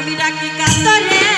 আমি রাখি কাতরে।